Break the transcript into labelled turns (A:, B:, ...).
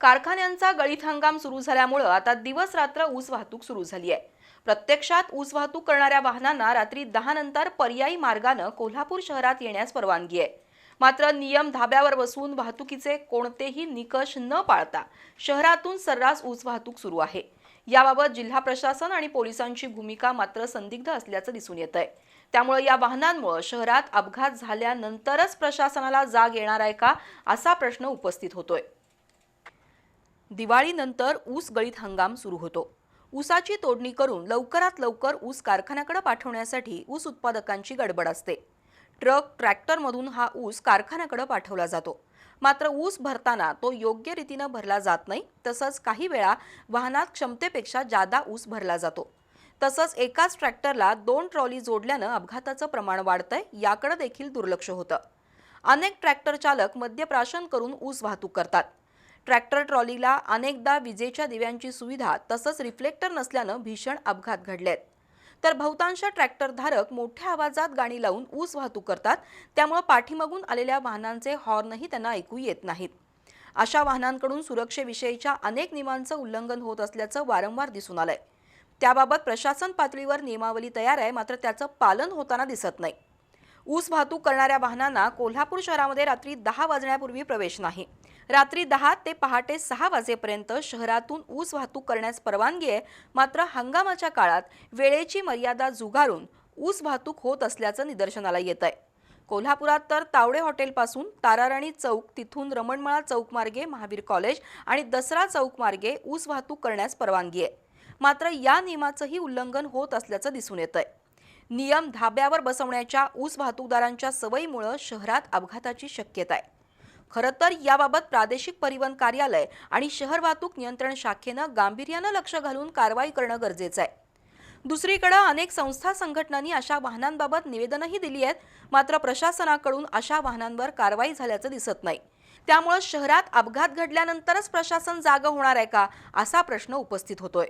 A: कारखान्यांचा गळीत हंगाम सुरू झाल्यामुळं आता दिवस रात्र ऊस वाहतूक सुरू झाली आहे. प्रत्यक्षात ऊस वाहतूक करणाऱ्या वाहनांना रात्री दहा नंतर पर्यायी मार्गानं कोल्हापूर शहरात येण्यास परवानगी आहे. मात्र नियम धाब्यावर बसवून वाहतुकीचे कोणतेही निकष न पाळता शहरातून सर्रास ऊस वाहतूक सुरू आहे. याबाबत जिल्हा प्रशासन आणि पोलिसांची भूमिका मात्र संदिग्ध असल्याचं दिसून येत आहे त्यामुळे या वाहनांमुळे शहरात अपघात झाल्यानंतरच प्रशासनाला जाग येणार आहे का असा प्रश्न उपस्थित होतोय. दिवाळीनंतर ऊस गळीत हंगाम सुरू होतो. ऊसाची तोडणी करून लवकरात लवकर ऊस कारखान्याकडे पाठवण्यासाठी ऊस उत्पादकांची गडबड असते. ट्रक ट्रॅक्टरमधून हा ऊस कारखान्याकडे पाठवला जातो. मात्र ऊस भरताना तो योग्य रीतीनं भरला जात नाही तसंच काही वेळा वाहनात क्षमतेपेक्षा जादा ऊस भरला जातो. तसंच एकाच ट्रॅक्टरला दोन ट्रॉली जोडल्यानं अपघाताचं प्रमाण वाढतंय याकडे देखील दुर्लक्ष होतं. अनेक ट्रॅक्टर चालक मद्यप्राशन करून ऊस वाहतूक करतात. ट्रॅक्टर ट्रॉलीला अनेकदा विजेच्या दिव्यांची सुविधा तसंच रिफ्लेक्टर नसल्यानं भीषण अपघात घडलेत. तर बहुतांश ट्रॅक्टरधारक मोठ्या आवाजात गाणी लावून ऊस वाहतूक करतात त्यामुळे पाठीमागून आलेल्या वाहनांचे हॉर्नही त्यांना ऐकू येत नाहीत. अशा वाहनांकडून सुरक्षेविषयीच्या अनेक नियमांचं उल्लंघन होत असल्याचं वारंवार दिसून आलंय. त्याबाबत प्रशासन पातळीवर नियमावली तयार आहे मात्र त्याचं पालन होताना दिसत नाही. ऊस वाहतूक करणाऱ्या वाहनांना कोल्हापूर शहरामध्ये रात्री दहा वाजण्यापूर्वी प्रवेश नाही. रात्री दहा ते पहाटे सहा वाजेपर्यंत शहरातून ऊस वाहतूक करण्यास परवानगी आहे. मात्र हंगामाच्या काळात वेळेची मर्यादा झुगारून ऊस वाहतूक होत असल्याचं निदर्शनाला येत आहे. कोल्हापुरात तर तावडे हॉटेलपासून ताराराणी चौक तिथून रमणमळा चौक मार्गे महावीर कॉलेज आणि दसरा चौक मार्गे ऊस वाहतूक करण्यास परवानगी आहे. मात्र या नियमाचंही उल्लंघन होत असल्याचं दिसून येत आहे नियम धाब्यावर बसवण्याच्या ऊस वाहतूकदारांच्या सवयीमुळं शहरात अपघाताची शक्यता आहे. खरं तर याबाबत प्रादेशिक परिवहन कार्यालय आणि शहर वाहतूक नियंत्रण शाखेनं गांभीर्यानं लक्ष घालून कारवाई करणं गरजेचं आहे. दुसरीकडे अनेक संस्था संघटनांनी अशा वाहनांबाबत निवेदनही दिली आहेत. मात्र प्रशासनाकडून अशा वाहनांवर कारवाई झाल्याचं दिसत नाही. त्यामुळे शहरात अपघात घडल्यानंतरच प्रशासन जागं होणार आहे का असा प्रश्न उपस्थित होतोय.